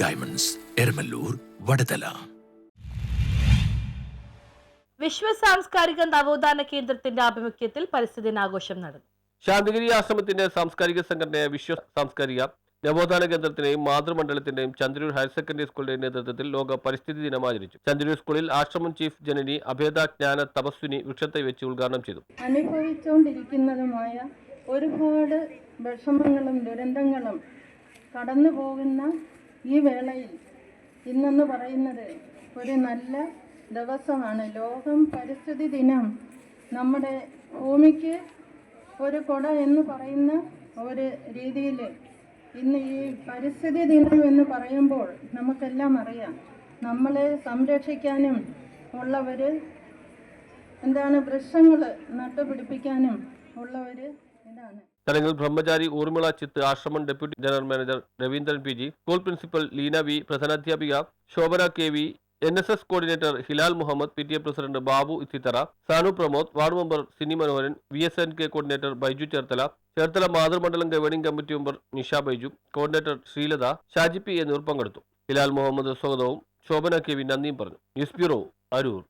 Diamonds Eramalloor Vadathala വിശ്വ സാംസ്കാരിക നവോത്ഥാന കേന്ദ്രത്തിന്റെ ആഭിമുഖ്യത്തിൽ പരിസ്ഥിതി ദിനാഘോഷം നടന്നു. ശാന്തിഗിരി ആശ്രമത്തിന്റെ സാംസ്കാരിക സംഘടനയായ വിശ്വ സാംസ്കാരിക നവോത്ഥാന കേന്ദ്രത്തിന്റെയും മാതൃമണ്ഡലത്തിന്റെയും ചന്ദ്രൂർ ഹയർ സെക്കൻഡറി സ്കൂളിന്റെയും നേതൃത്വത്തിൽ ലോക പരിസ്ഥിതി ദിനം ആചരിച്ചു. ചന്ദ്രൂർ സ്കൂളിൽ ആശ്രമം ചീഫ് ജനനി അഭേദ ജ്ഞാന തപസ്വിനി വൃക്ഷത്തെ വെച്ച് ഉദ്ഘാടനം ചെയ്തു. അനുഭവിച്ചുകൊണ്ടിരിക്കുന്നതുമായ ഒരുപാട് വിഷമങ്ങളും ദുരന്തങ്ങളും കടന്നു പോകുന്ന ഈ വേളയിൽ ഇന്നെന്ന് പറയുന്നത് ഒരു നല്ല ദിവസമാണ്. ലോകം പരിസ്ഥിതി ദിനം. നമ്മുടെ ഭൂമിക്ക് ഒരു കൊട എന്ന് പറയുന്ന ഒരു രീതിയിൽ ഇന്ന് ഈ പരിസ്ഥിതി ദിനം എന്ന് പറയുമ്പോൾ നമുക്കെല്ലാം അറിയാം. നമ്മളെ സംരക്ഷിക്കാനും ഉള്ളവർ എന്താണ് വൃക്ഷങ്ങൾ നട്ടുപിടിപ്പിക്കാനും ഉള്ളവർ ചടങ്ങിൽ ബ്രഹ്മചാരി ഊർമിള ചിത്ത് ആശ്രമം deputy general manager Raveendran P G school principal Leena V പ്രധാനാധ്യാപിക Shobhana K V N S S coordinator Hilal Muhammad P T A president Babu Ithithara Sanu Pramod ward member Sini Manoharan V S N K coordinator Baiju Cherthala Cherthala മാതൃമണ്ഡലം governing committee member Nisha Baiju coordinator Sreelatha Shaji P എന്നിവർ പങ്കെടുത്തു. ഹിലാൽ മുഹമ്മദ് സ്വാഗതവും Shobhana K V നന്ദിയും പറഞ്ഞു. News bureau Aroor.